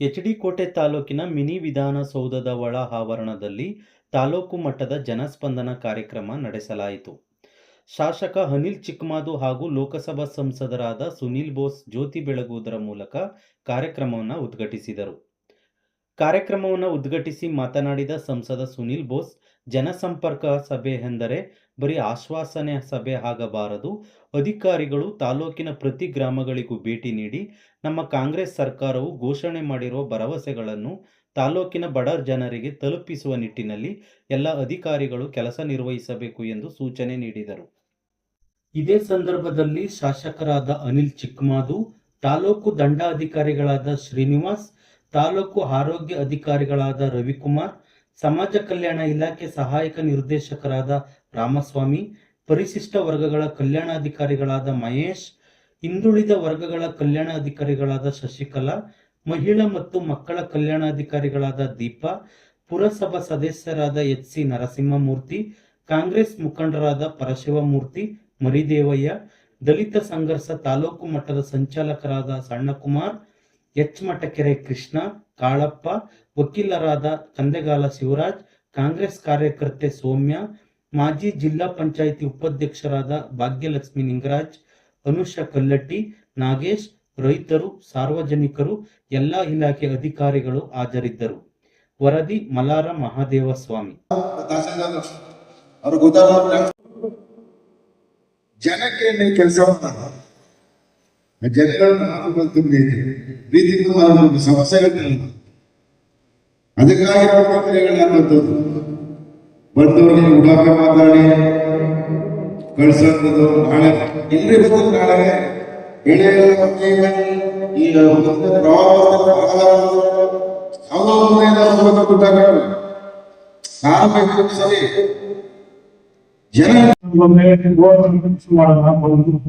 H D. ಕೋಟೆ ತಾಲೂಕಿನ mini ವಿಧಾನಸೌಧದ ಒಳ ಆವರಣದಲ್ಲಿ ತಾಲೂಕು ಮಟ್ಟದ ಜನಸ್ಪಂದನ ಕಾರ್ಯಕ್ರಮ ನಡೆಸಲಾಯಿತು. ಶಾಸಕ ಅನಿಲ್ ಚಿಕ್ಕಮಾದು ಹಾಗೂ ಲೋಕಸಭಾ ಸಂಸದರಾದ ಸುನಿಲ್ ಬೋಸ್ ಜ್ಯೋತಿ ಬೆಳಗುವುದರ ಮೂಲಕ ಕಾರ್ಯಕ್ರಮವನ್ನು ಉದ್ಘಾಟಿಸಿದರು. ಕಾರ್ಯಕ್ರಮವನ್ನು ಉದ್ಘಾಟಿಸಿ ಮಾತನಾಡಿದ ಸಂಸದ ಸುನಿಲ್ ಬೋಸ್, ಜನಸಂಪರ್ಕ ಸಭೆ ಎಂದರೆ ಬರೀ ಆಶ್ವಾಸನೆ ಸಭೆ ಆಗಬಾರದು. ಅಧಿಕಾರಿಗಳು ತಾಲೂಕಿನ ಪ್ರತಿ ಗ್ರಾಮಗಳಿಗೂ ಭೇಟಿ ನೀಡಿ ನಮ್ಮ ಕಾಂಗ್ರೆಸ್ ಸರ್ಕಾರವು ಘೋಷಣೆ ಮಾಡಿರುವ ಭರವಸೆಗಳನ್ನು ತಾಲೂಕಿನ ಬಡ ಜನರಿಗೆ ತಲುಪಿಸುವ ನಿಟ್ಟಿನಲ್ಲಿ ಎಲ್ಲ ಅಧಿಕಾರಿಗಳು ಕೆಲಸ ನಿರ್ವಹಿಸಬೇಕು ಎಂದು ಸೂಚನೆ ನೀಡಿದರು. ಇದೇ ಸಂದರ್ಭದಲ್ಲಿ ಶಾಸಕರಾದ ಅನಿಲ್ ಚಿಕ್ಕಮಾದು, ತಾಲೂಕು ದಂಡಾಧಿಕಾರಿಗಳಾದ ಶ್ರೀನಿವಾಸ್, ತಾಲೂಕು ಆರೋಗ್ಯ ಅಧಿಕಾರಿಗಳಾದ ರವಿಕುಮಾರ್, ಸಮಾಜ ಕಲ್ಯಾಣ ಇಲಾಖೆ ಸಹಾಯಕ ನಿರ್ದೇಶಕರಾದ ರಾಮಸ್ವಾಮಿ, ಪರಿಶಿಷ್ಟ ವರ್ಗಗಳ ಕಲ್ಯಾಣಾಧಿಕಾರಿಗಳಾದ ಮಹೇಶ್, ಹಿಂದುಳಿದ ವರ್ಗಗಳ ಕಲ್ಯಾಣಾಧಿಕಾರಿಗಳಾದ ಶಶಿಕಲಾ, ಮಹಿಳಾ ಮತ್ತು ಮಕ್ಕಳ ಕಲ್ಯಾಣಾಧಿಕಾರಿಗಳಾದ ದೀಪಾ, ಪುರಸಭಾ ಸದಸ್ಯರಾದ ಎಚ್. ಸಿ. ನರಸಿಂಹಮೂರ್ತಿ, ಕಾಂಗ್ರೆಸ್ ಮುಖಂಡರಾದ ಪರಶಿವಮೂರ್ತಿ, ಮರಿದೇವಯ್ಯ, ದಲಿತ ಸಂಘರ್ಷ ತಾಲೂಕು ಮಟ್ಟದ ಸಂಚಾಲಕರಾದ ಸಣ್ಣಕುಮಾರ್, ಎಚ್. ಮಠಕೆರೆ ಕೃಷ್ಣ, ಕಾಳಪ್ಪ, ವಕೀಲರಾದ ಕಂದೆಗಾಲ ಶಿವರಾಜ್, ಕಾಂಗ್ರೆಸ್ ಕಾರ್ಯಕರ್ತೆ ಸೌಮ್ಯ, ಮಾಜಿ ಜಿಲ್ಲಾ ಪಂಚಾಯಿತಿ ಉಪಾಧ್ಯಕ್ಷರಾದ ಭಾಗ್ಯಲಕ್ಷ್ಮಿ ನಿಂಗರಾಜ್, ಅನುಷ ಕಲ್ಲಟ್ಟಿ, ನಾಗೇಶ್, ರೈತರು, ಸಾರ್ವಜನಿಕರು, ಎಲ್ಲಾ ಇಲಾಖೆ ಅಧಿಕಾರಿಗಳು ಹಾಜರಿದ್ದರು. ವರದಿ ಮಲಾರ ಮಹಾದೇವ ಸ್ವಾಮಿ ಜನಕ್ಕೆ ಜನಗಳನ್ನ ಮಾತುಗಳು ತುಂಬಿದೆ ಪ್ರೀತಿ ಒಂದು ಸಮಸ್ಯೆಗಳನ್ನ ಅದಕ್ಕಾಗಿ ಪ್ರಕ್ರಿಯೆಗಳನ್ನುವಂಥದ್ದು ಬಂದವರಿಗೆ ಉಡಾಫೆ ಮಾತಾಡಿ ಕಳ್ಸೋದು ನಾಳೆ. ಎಲ್ರಿ ಬಂದು ನಾಳೆ. ಎಳೆಯ ಈ ಪ್ರವಾಹ ನಾನು ಸರಿ ಜನ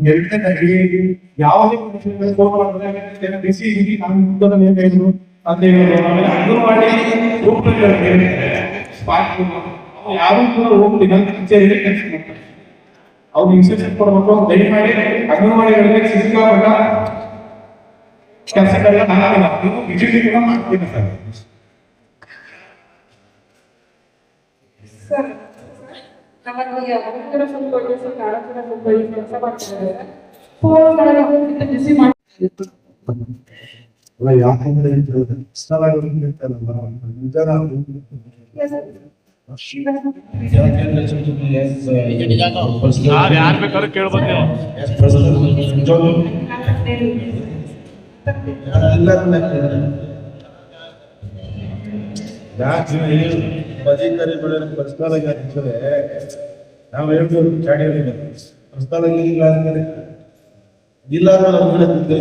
ಎರಡನೇದಾಗಿ ಯಾವುದೇ ಅಂಗನವಾಡಿ ಯಾರು ಕೂಡ ಹೋಗ್ಲಿಲ್ಲ ಕೆಲಸ ಮಾಡ್ತಾರೆ ಅವ್ರು ಇನ್ಸ್ಟ್ರಕ್ಷನ್ ಕೊಡ್ಬೇಕು ದಯಮಾಡಿ ಅಂಗನವಾಡಿಗಳಿಗೆ ಸಿಕ್ಕಾಪಟ್ಟ ಕೆಲಸಗಳನ್ನ ನಾನು ಸರ್ ಸರ್ ನಮಗೆ ಅವರ ಸ್ವಲ್ಪ ಸ್ವಲ್ಪ ಕಾಳಜಿ ಸ್ವಲ್ಪ ಈ ಕೆಲಸ ಮಾಡ್ತಿದ್ದಾರೆ ಫೋನ್ ಮಾಡಿ ಹೋಗ್ತಿದ್ದೆ ಬಿಸಿ ಮಾಡಿ ಯಾಕಂದ್ರೆ ಸ್ಥಳಗಳು ಇರ್ತಾರಲ್ಲ ಜನ ಯಾರು ಯಾರು ಬೇಕಾದ್ರೂ ಕೇಳ್ಬೋದು ನೀವು ಅಧಿಕಾರಿ ಬೆಳೆ ಪರ್ಸನಲ್ ಆಗಿ ಆಗ್ತದೆ ನಾವು ಹೇಳ್ಬೋದು ಚಾಡಿಯಲ್ಲಿ ಪರ್ಸನಲ್ ಇಲ್ಲ ಅಂದ್ರೆ ಇಲ್ಲ ಅಂದ್ರೆ